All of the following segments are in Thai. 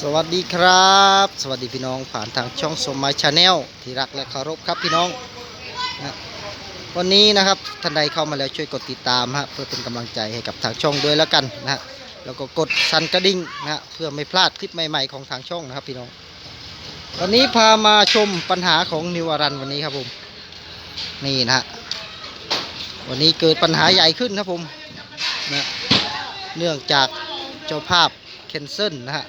สวัสดีครับ สวัสดีพี่น้องผ่านทางช่องสมัยชาแนลที่รักและเคารพครับพี่น้องนะวันนี้นะครับท่านใดเข้ามาแล้วช่วยกดติดตามฮะเพื่อเป็นกำลังใจให้กับทางช่องด้วยแล้วกันนะฮะแล้วก็กดสั่นกระดิ่งนะฮะเพื่อไม่พลาดคลิปใหม่ ๆของทางช่องนะครับพี่น้อง วันนี้พามาชมปัญหาของนิวอรันวันนี้ครับผมนี่นะฮะวันนี้เกิดปัญหาใหญ่ขึ้นครับผมนะเนื่องจากเจ้าภาพ คนเซิลนะฮะ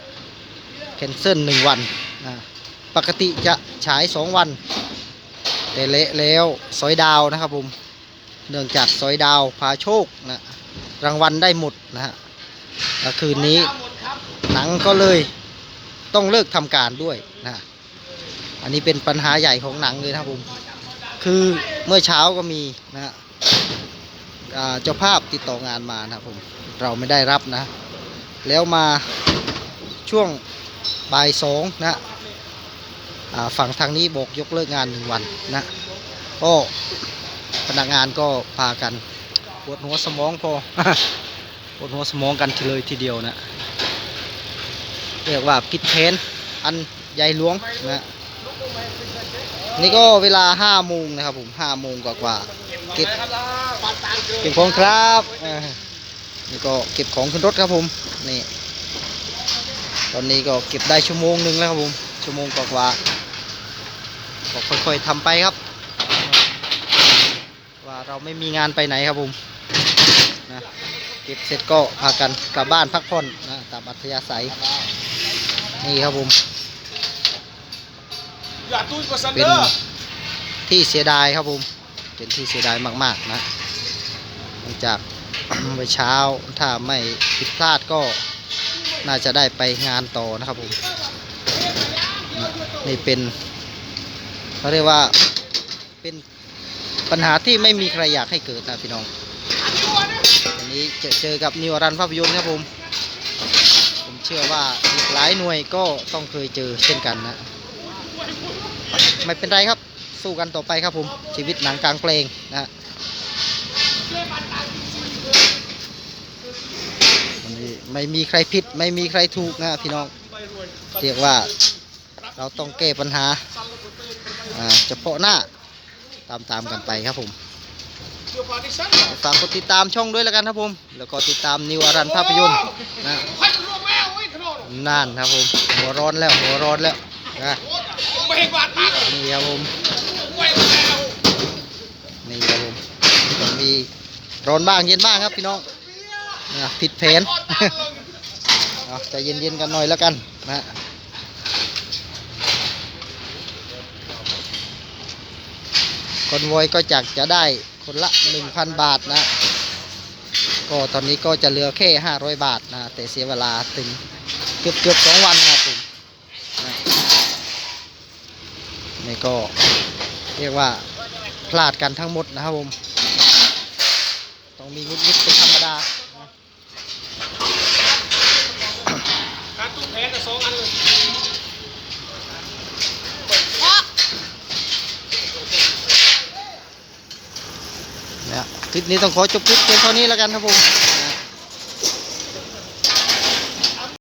แคนเซิลหนึ่งวันนะปกติจะฉายสองวัน แต่เละแล้วสอยดาวนะครับผมเนื่องจากสอยดาวพาโชคนะรางวัลได้หมดนะฮะคืนนี้หนังก็เลยต้องเลิกทำการด้วยนะอันนี้เป็นปัญหาใหญ่ของหนังเลยนะครับผมคือเมื่อเช้าก็มีนะฮะเจ้าภาพติดต่องานมานะครับผมเราไม่ได้รับนะ แล้วมาช่วงบ่ายสองนะฝั่งทางนี้บอกยกเลิกงานหนึ่งวันนะก็พนักงานก็พากันปวดหัวสมองพอปวดหัวสมองกันเลยทีเดียวนะเรียกว่าผิดแผนอันใหญ่หลวงนะนี่ก็เวลาห้าโมงนะครับผมห้าโมงกว่าๆเก็บเก็บของครับ นี่ก็เก็บของขึ้นรถครับผมนี่ตอนนี้ก็เก็บได้ชั่วโมงหนึ่งแล้วครับผมชั่วโมงกว่าๆก็ค่อยๆทำไปครับ ว่าเราไม่มีงานไปไหนครับผมนะเก็บเสร็จก็พากันกลับบ้านพักผ่อนนะตามอัธยาศัยนี่ครับผมอย่าตุ้ยกว่าซันเป็เดนอร์ที่เสียดายครับผม เป็นที่เสียดายมาก ๆ นะหลังจาก เมื่อเช้าถ้าไม่ผิดพลาดก็น่าจะได้ไปงานต่อนะครับผมนี่เป็นเขาเรียกว่าเป็นปัญหาที่ไม่มีใครอยากให้เกิดนะพี่น้องวันนี้เจอเจอกับนิวรันภาพยนตร์ครับผมผมเชื่อว่าอีกหลายหน่วยก็ต้องเคยเจอเช่นกันนะไม่เป็นไรครับสู้กันต่อไปครับผมชีวิตหนังกลางเพลงนะฮะ วันนี้ไม่มีใครผิดไม่มีใครถูกนะพี่น้องเรียกว่าเราต้องแก้ปัญหาเฉพาะหน้าตามตามๆกันไปครับผมฝากกดติดตามช่องด้วยแล้วกันครับผม แล้วก็ติดตามนิวอารันภาพยนตร์นะนั่นครับผมหัวร้อนแล้วหัวร้อนแล้วนะนี่ครับผมนี่ครับผมต้องมีร้อนบ้างเย็นบ้างครับพี่น้อง ผิดแผนเอาใจเย็นๆกันหน่อยแล้วกันนะคนวอยก็จักจะได้คนละ 1,000 บาทนะ ก็ตอนนี้ก็จะเหลือแค่ 500 บาทนะ แต่เสียเวลาถึงเกือบเกือบสองวันนะครับผมนะนี่ก็เรียกว่าพลาดกันทั้งหมดนะครับผม ต้องมีงุดงิดเป็นธรรมดานะ การตู้แพ้กับ สองอันเลยคลิปนี้ต้องขอจบคลิปเพียงเท่านี้แล้วกันครับผม